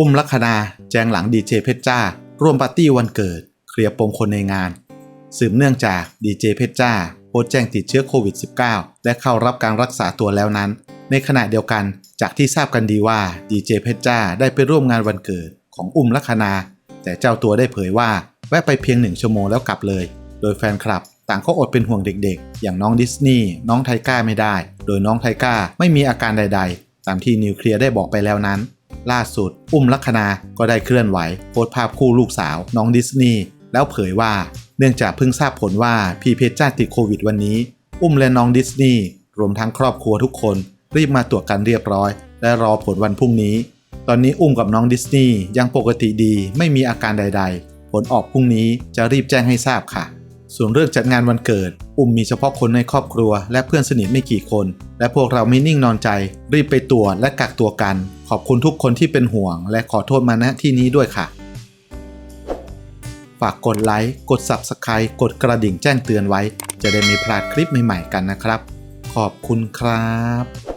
อุ้มลัคนาแจงหลังดีเจเพชรจ้า ร่วมปาร์ตี้วันเกิด เคลียร์ปมคนในงาน สืบเนื่องจากดีเจเพชรจ้าโพสแจ้งติดเชื้อโควิด -19 และเข้ารับการรักษาตัวแล้วนั้น ในขณะเดียวกันจากที่ทราบกันดีว่าดีเจเพชรจ้าได้ไปร่วมงานวันเกิดของอุ้มลัคนา แต่เจ้าตัวได้เผยว่าแวะไปเพียงหนึ่งชั่วโมงแล้วกลับเลย โดยแฟนคลับต่างก็อดเป็นห่วงเด็กๆ อย่างน้องดิสนีย์น้องไทก้าไม่ได้ โดยน้องไทก้าไม่มีอาการใด ๆ ตามที่นิวเคลียร์ได้บอกไปแล้วนั้น ล่าสุด อุ้มลัคนาก็ได้เคลื่อนไหวโพสภาพคู่ลูกสาว น้องดิสนีย์แล้วเผยว่า เนื่องจากเพิ่งทราบผลว่าพี่เพชรจ้าติดโควิดวันนี้ อุ้มและน้องดิสนีย์รวมทั้งครอบครัวทุกคน รีบมาตรวจกันเรียบร้อย และรอผลวันพรุ่งนี้ ตอนนี้อุ้มกับน้องดิสนีย์ยังปกติดีไม่มีอาการใด ๆ ผลออกพรุ่งนี้จะรีบแจ้งให้ทราบค่ะ ส่วนเรื่องจัดงานวันเกิด อุ้มมีเฉพาะคนในครอบครัว และเพื่อนสนิทไม่กี่คน และพวกเราไม่นิ่งนอนใจ รีบไปตรวจและกักตัวกัน ขอบคุณทุกคนที่เป็นห่วง และขอโทษมาณที่นี้ด้วยค่ะ ฝากกดไลค์ กด Subscribe กดกระดิ่งแจ้งเตือนไว้ จะได้ไม่พลาดคลิปใหม่ๆกันนะครับ ขอบคุณครับ